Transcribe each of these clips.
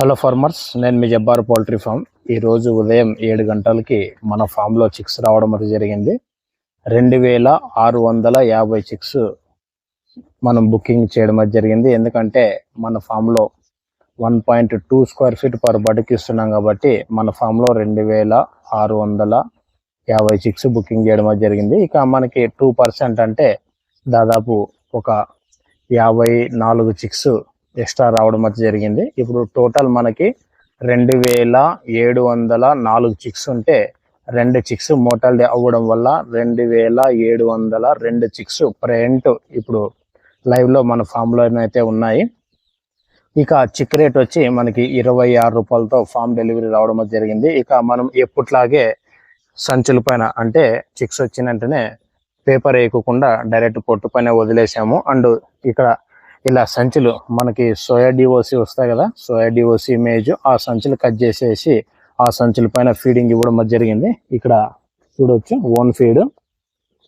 Hello farmers నేను మీ Jabbar poultry farm. ఈరోజు ఉదయం ఏడు గంటలకి మన ఫామ్లో చిక్స్ రావడం అది జరిగింది. రెండు వేల ఆరు వందల యాభై చిక్స్ మనం బుకింగ్ చేయడం అది జరిగింది. ఎందుకంటే మన ఫామ్లో one point two square feet per బడ్కి ఇస్తున్నాం కాబట్టి మన ఫామ్లో రెండు వేల ఆరు వందల యాభై చిక్స్ బుకింగ్ చేయడం అది జరిగింది. ఇక మనకి టూ పర్సెంట్ అంటే దాదాపు ఒక యాభై నాలుగు చిక్స్ ఎక్స్ట్రా రావడం అయితే జరిగింది. ఇప్పుడు టోటల్ మనకి రెండు వేల ఏడు వందల నాలుగు చిక్స్ ఉంటే రెండు చిక్స్ మోటాలిటీ అవ్వడం వల్ల రెండు వేల ఏడు వందల రెండు చిక్స్ ప్రెంట్ ఇప్పుడు లైవ్లో మన ఫామ్లో అయితే ఉన్నాయి. ఇక చిక్ రేట్ వచ్చి మనకి ఇరవై ఆరు రూపాయలతో ఫామ్ డెలివరీ రావడం జరిగింది. ఇక మనం ఎప్పట్లాగే సంచుల పైన అంటే చిక్స్ వచ్చిన వెంటనే పేపర్ వేయకుండా డైరెక్ట్ పొట్టు పైన వదిలేసాము. అండ్ ఇక్కడ ఇలా సంచులు మనకి సోయా డివోసి వస్తాయి కదా సోయా డివోసి ఇమేజ్ ఆ సంచులు కట్ చేసేసి ఆ సంచుల పైన ఫీడింగ్ ఇవ్వడం జరిగింది. ఇక్కడ చూడొచ్చు ఓన్ ఫీడ్.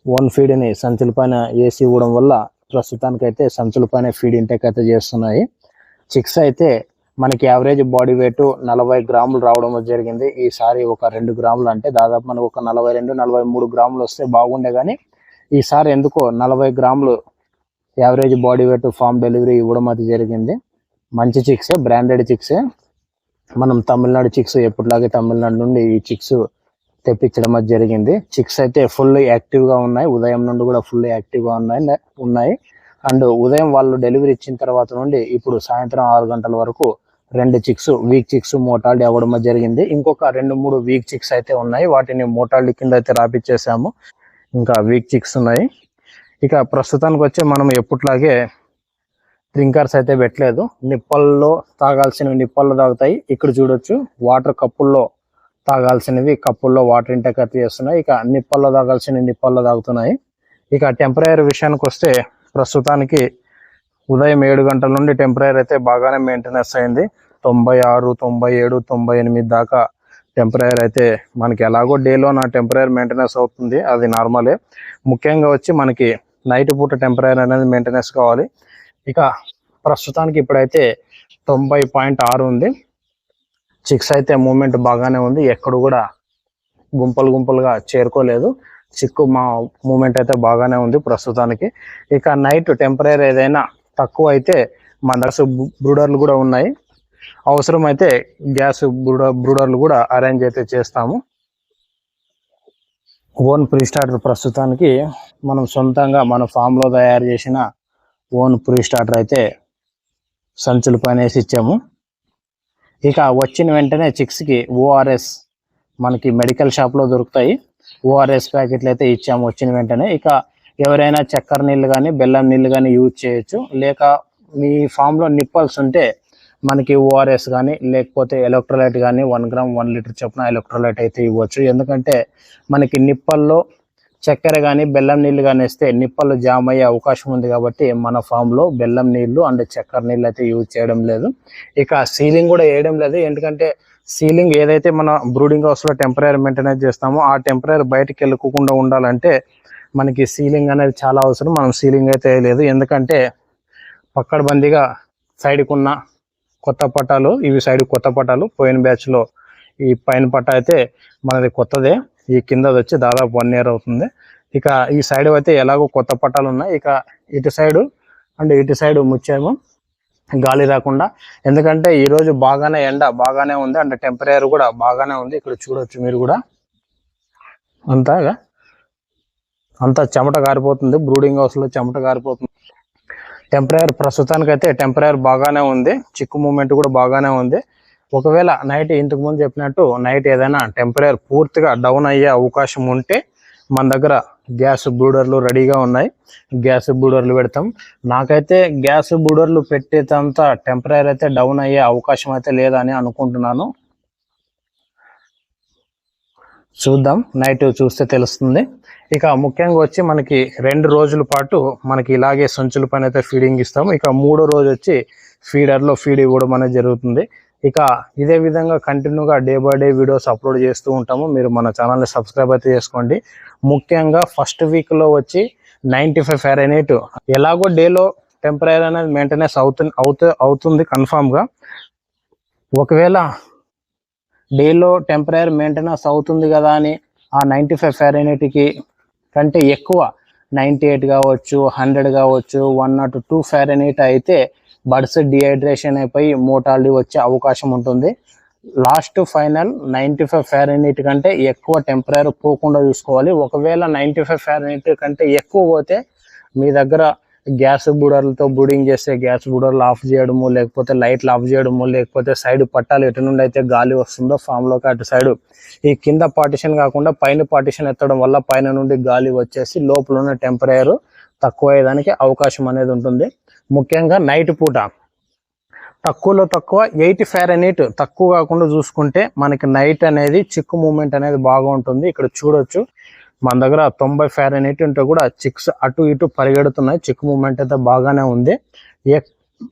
ఓన్ ఫీడ్ని సంచుల పైన వేసి ఇవ్వడం వల్ల ప్రస్తుతానికైతే సంచుల పైన ఫీడ్ ఇంటేక్ అయితే చేస్తున్నాయి. చిక్స్ అయితే మనకి యావరేజ్ బాడీ వెయిట్ నలభై గ్రాములు రావడం జరిగింది. ఈసారి ఒక రెండు గ్రాములు అంటే దాదాపు మనకు ఒక నలభై రెండు నలభై మూడు గ్రాములు వస్తే బాగుండే కానీ ఈసారి ఎందుకో నలభై గ్రాములు average body weight farm delivery ఇవ్వడం అది జరిగింది. మంచి చిక్సే బ్రాండెడ్ చిక్సే మనం తమిళనాడు చిక్స్ ఎప్పటిలాగే తమిళనాడు నుండి ఈ చిక్స్ తెప్పించడం అది జరిగింది. చిక్స్ అయితే ఫుల్ యాక్టివ్గా ఉన్నాయి. ఉదయం నుండి కూడా ఫుల్ యాక్టివ్గా ఉన్నాయి. ఉన్నాయి. అండ్ ఉదయం వాళ్ళు డెలివరీ ఇచ్చిన తర్వాత నుండి ఇప్పుడు సాయంత్రం ఆరు గంటల వరకు రెండు చిక్స్ వీక్ చిక్స్ మోటాలిటీ అవ్వడం జరిగింది. ఇంకొక రెండు మూడు వీక్ చిక్స్ అయితే ఉన్నాయి. వాటిని మోటాలిటీ కింద అయితే రాపిచ్చేసాము. ఇంకా వీక్ చిక్స్ ఉన్నాయి. ఇక ప్రస్తుతానికి వచ్చి మనం ఎప్పట్లాగే డ్రింకర్స్ అయితే పెట్టలేదు. నిప్పల్లో తాగాల్సినవి నిప్పల్లో తాగుతాయి. ఇక్కడ చూడొచ్చు వాటర్ కప్పుల్లో తాగాల్సినవి కప్పుల్లో వాటర్ ఇంటెక్ అయితే చేస్తున్నాయి. ఇక నిప్పల్లో తాగాల్సినవి నిప్పల్లో తాగుతున్నాయి. ఇక టెంపరీ విషయానికి వస్తే ప్రస్తుతానికి ఉదయం ఏడు గంటల నుండి టెంపరీ అయితే బాగానే మెయింటెనెన్స్ అయింది. తొంభై ఆరు తొంభై ఏడు తొంభై ఎనిమిది దాకా టెంపరీ అయితే మనకి ఎలాగో డేలో నా టెంపరీ మెయింటెనెన్స్ అవుతుంది. అది నార్మలే ముఖ్యంగా వచ్చి మనకి నైట్ పూట టెంపరీ అనేది మెయింటెనెన్స్ కావాలి. ఇక ప్రస్తుతానికి ఇప్పుడైతే తొంభై పాయింట్ ఆరు ఉంది. చిక్స్ అయితే మూమెంట్ బాగానే ఉంది. ఎక్కడ కూడా గుంపలు గుంపలుగా చేరుకోలేదు. చిక్కు మా మూమెంట్ అయితే బాగానే ఉంది ప్రస్తుతానికి. ఇక నైట్ టెంపరీ ఏదైనా తక్కువ అయితే మన దగ్గర బ్రూడర్లు కూడా ఉన్నాయి. అవసరం అయితే గ్యాస్ బ్రూడర్ బ్రూడర్లు కూడా అరేంజ్ అయితే చేస్తాము. ఓన్ ప్రీ స్టార్టర్ ప్రస్తుతానికి మనం సొంతంగా మన ఫామ్లో లో తయారు చేసిన ఓన్ ప్రీ స్టార్టర్ అయితే సంచుల పైన వేసి ఇచ్చాము. ఇక వచ్చిన వెంటనే చిక్స్కి ఓఆర్ఎస్ మనకి మెడికల్ షాప్లో దొరుకుతాయి. ఓఆర్ఎస్ ప్యాకెట్లు అయితే ఇచ్చాము వచ్చిన వెంటనే. ఇక ఎవరైనా చక్కెర నీళ్ళు కానీ బెల్లం నీళ్ళు కానీ యూజ్ చేయొచ్చు. లేక మీ ఫామ్లో నిప్పల్స్ ఉంటే మనకి ఓఆర్ఎస్ కానీ లేకపోతే ఎలక్ట్రోలైట్ కానీ వన్ గ్రామ్ వన్ లీటర్ చొప్పున ఎలక్ట్రోలైట్ అయితే ఇవ్వచ్చు. ఎందుకంటే మనకి నిప్పల్లో చక్కెర కానీ బెల్లం నీళ్ళు కానీ వేస్తే నిప్పలు జామ్ అయ్యే అవకాశం ఉంది కాబట్టి మన ఫామ్లో బెల్లం నీళ్ళు అండ్ చక్కెర నీళ్ళు అయితే యూజ్ చేయడం లేదు. ఇక సీలింగ్ కూడా వేయడం లేదు. ఎందుకంటే సీలింగ్ ఏదైతే మన బ్రూడింగ్ హౌస్లో టెంపరీ మెయింటెనెన్స్ చేస్తామో ఆ టెంపరీ బయటకు వెళ్ళకుండా ఉండాలంటే మనకి సీలింగ్ అనేది చాలా అవసరం. మనం సీలింగ్ అయితే వేయలేదు. ఎందుకంటే పక్కడబందిగా సైడ్కి ఉన్న కొత్త పట్టాలు ఇవి సైడ్ కొత్త పట్టాలు పోయిన బ్యాచ్లో ఈ పైన పట్ట అయితే మనది కొత్తదే. ఈ కింద వచ్చి దాదాపు వన్ ఇయర్ అవుతుంది. ఇక ఈ సైడ్ అయితే ఎలాగో కొత్త పట్టాలు ఉన్నాయి. ఇక ఇటు సైడు అండ్ ఇటు సైడ్ ముచ్చాము గాలి రాకుండా. ఎందుకంటే ఈరోజు బాగానే ఎండ బాగానే ఉంది. అండ్ టెంపరేచర్ కూడా బాగానే ఉంది. ఇక్కడ చూడొచ్చు మీరు కూడా. అంతగా అంతా చెమట కారిపోతుంది బ్రూడింగ్ హౌస్లో చెమట కారిపోతుంది టెంపరేచర్ ప్రస్తుతానికి అయితే బాగానే ఉంది. చిక్కు మూమెంట్ కూడా బాగానే ఉంది. ఒకవేళ నైట్ ఇంతకు ముందు చెప్పినట్టు నైట్ ఏదైనా టెంపరీ పూర్తిగా డౌన్ అయ్యే అవకాశం ఉంటే మన దగ్గర గ్యాస్ బ్రూడర్లు రెడీగా ఉన్నాయి. గ్యాస్ బ్రూడర్లు పెడతాం. నాకైతే గ్యాస్ బ్రూడర్లు పెట్టేటంత టెంపరీ అయితే డౌన్ అయ్యే అవకాశం అయితే లేదని అనుకుంటున్నాను. చూద్దాం. నైట్ చూస్తే తెలుస్తుంది. ఇక ముఖ్యంగా వచ్చి మనకి రెండు రోజుల పాటు మనకి ఇలాగే సంచుల పైన అయితే ఫీడింగ్ ఇస్తాము ఇక మూడో రోజు వచ్చి ఫీడర్లో ఫీడ్ ఇవ్వడం అనేది జరుగుతుంది. ఇక ఇదే విధంగా కంటిన్యూగా day by day videos upload చేస్తూ ఉంటాము. మీరు మన ఛానల్ని సబ్స్క్రైబ్ అయితే చేసుకోండి. ముఖ్యంగా ఫస్ట్ వీక్లో వచ్చి నైంటీ ఫైవ్ ఫెరైనైట్ ఎలాగో డేలో టెంపరీ అనేది మెయింటెనెన్స్ అవుతుంది అవుతూ అవుతుంది కన్ఫామ్గా ఒకవేళ డేలో టెంపరీ మెయింటెనెన్స్ అవుతుంది కదా అని ఆ నైంటీ ఫైవ్ ఫారెనైట్కి కంటే ఎక్కువ నైంటీ ఎయిట్ కావచ్చు హండ్రెడ్ కావచ్చు వన్ నాట్ టూ ఫారెనైట్ అయితే బడ్స్ డిహైడ్రేషన్ అయిపోయి మోటాలిటీ వచ్చే అవకాశం ఉంటుంది. Last final ninety five Fahrenheit కంటే ఎక్కువ టెంపరీ పోకుండా చూసుకోవాలి. ఒకవేళ నైంటీ ఫైవ్ ఫారెనైట్ కంటే ఎక్కువ పోతే మీ దగ్గర గ్యాస్ బుడర్లతో బుడింగ్ చేస్తే గ్యాస్ బుడర్లు ఆఫ్ చేయడము లేకపోతే లైట్లు ఆఫ్ చేయడము లేకపోతే సైడ్ పట్టాలు ఎటు నుండి అయితే గాలి వస్తుందో ఫామ్లోకి అటు సైడ్ ఈ కింద పార్టిషన్ కాకుండా పైన పార్టిషన్ ఎత్తడం వల్ల పైన నుండి గాలి వచ్చేసి లోపల ఉన్న టెంపరేచర్ తక్కువ అయ్యేదానికి అవకాశం అనేది ఉంటుంది. ముఖ్యంగా నైట్ పూట. తక్కువలో తక్కువ ఎయిటీ ఫారెనైట్ తక్కువ కాకుండా చూసుకుంటే మనకి నైట్ అనేది చిక్కు మూమెంట్ అనేది బాగా ఉంటుంది ఇక్కడ చూడొచ్చు. మన దగ్గర తొంభై ఫారెనైట్ ఉంటే కూడా చిక్స్ అటు ఇటు పరిగెడుతున్నాయి. చిక్కు మూమెంట్ అయితే బాగానే ఉంది. ఏ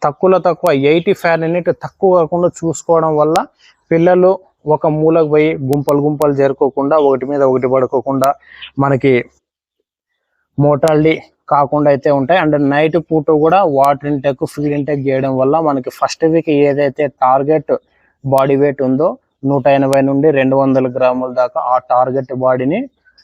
తక్కువలో తక్కువ ఎయిటీ ఫారెనైట్ తక్కువ కాకుండా చూసుకోవడం వల్ల పిల్లలు ఒక మూలకు పోయి గుంపలు గుంపలు చేరుకోకుండా ఒకటి మీద ఒకటి పడుకోకుండా మనకి మోటాలిటీ కాకుండా అయితే ఉంటాయి. అండ్ నైట్ పూట కూడా వాటర్ ఇంటెక్ ఫీడ్ ఇంటెక్ చేయడం వల్ల మనకి ఫస్ట్ వీక్ ఏదైతే టార్గెట్ బాడీ వెయిట్ ఉందో నూట ఎనభై నుండి రెండు వందల గ్రాముల దాకా ఆ టార్గెట్ బాడీని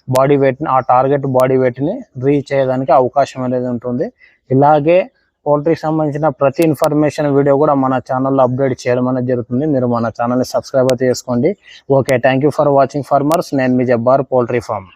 బాడీ వెయిట్ని ఆ టార్గెట్ బాడీ వెయిట్ని రీచ్ అయ్యేదానికి అవకాశం అనేది ఉంటుంది. ఇలాగే పోల్ట్రీకి సంబంధించిన ప్రతి ఇన్ఫర్మేషన్ వీడియో కూడా మన ఛానల్లో అప్డేట్ చేయడం అనేది జరుగుతుంది. మీరు మన ఛానల్ని సబ్స్క్రైబ్ అయితే చేసుకోండి. Okay thank for watching farmers నేను మీ జబ్బార్ పోల్ట్రీ ఫార్మ్